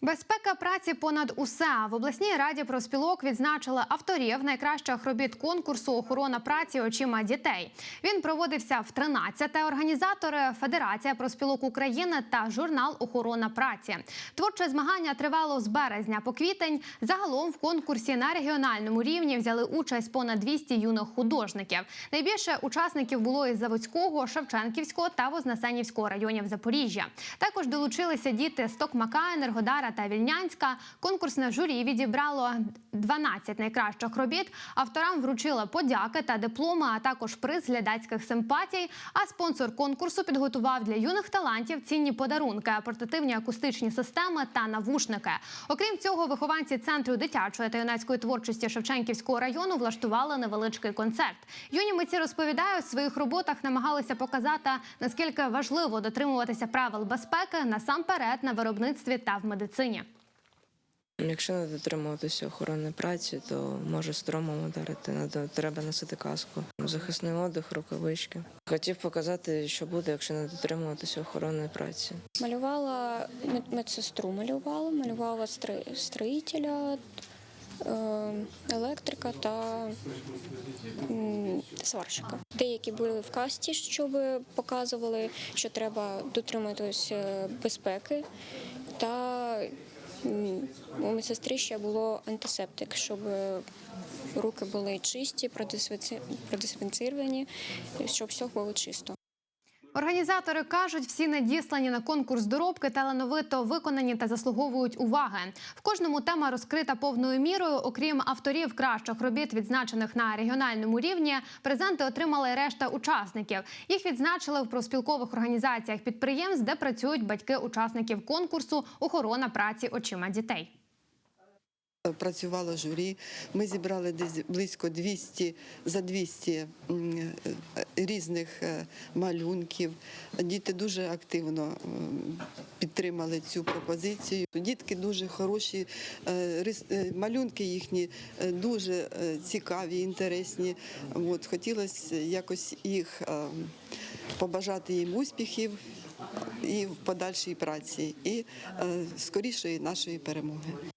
Безпека праці понад усе в обласній раді профспілок відзначили авторів найкращих робіт конкурсу Охорона праці очима дітей. Він проводився в 13-те. Організатори Федерація профспілок України та журнал Охорона праці. Творче змагання тривало з березня по квітень. Загалом в конкурсі на регіональному рівні взяли участь понад 200 юних художників. Найбільше учасників було із Заводського, Шевченківського та Вознесенівського районів Запоріжжя. Також долучилися діти з Токмака, Енергодара та Вільнянська. Конкурсне журі відібрало 12 найкращих робіт. Авторам вручили подяки та дипломи, а також приз глядацьких симпатій. А спонсор конкурсу підготував для юних талантів цінні подарунки, портативні акустичні системи та навушники. Окрім цього, вихованці центру дитячої та юнацької творчості Шевченківського району влаштували невеличкий концерт. Юні митці розповідають, в своїх роботах намагалися показати наскільки важливо дотримуватися правил безпеки насамперед на виробництві та в медицині. Якщо не дотримуватися охорони праці, то може стромом ударити. Треба носити каску, захисний одяг, рукавички. Хотів показати, що буде, якщо не дотримуватися охорони праці. Малювала мед- медсестру, малювала, малювала стри- строїтеля, е, електрика та сварщика. Деякі були в касті, щоб показували, що треба дотримуватися безпеки. Та у медсестри ще було антисептик, щоб руки були чисті, продезінфіцировані, щоб все було чисто. Організатори кажуть, всі надіслані на конкурс доробки талановито виконані та заслуговують уваги. В кожному тема розкрита повною мірою. Окрім авторів кращих робіт, відзначених на регіональному рівні, презенти отримали решта учасників. Їх відзначили в профспілкових організаціях підприємств, де працюють батьки учасників конкурсу Охорона праці очима дітей. Працювало журі. Ми зібрали десь близько 200 за 200 м, е, різних е, малюнків. Діти дуже активно підтримали цю пропозицію. Дітки дуже хороші, е, е, малюнки їхні е, дуже е, цікаві, інтересні. От хотілося якось їх е, побажати їм успіхів. І в подальшій праці, і е, скорішої нашої перемоги.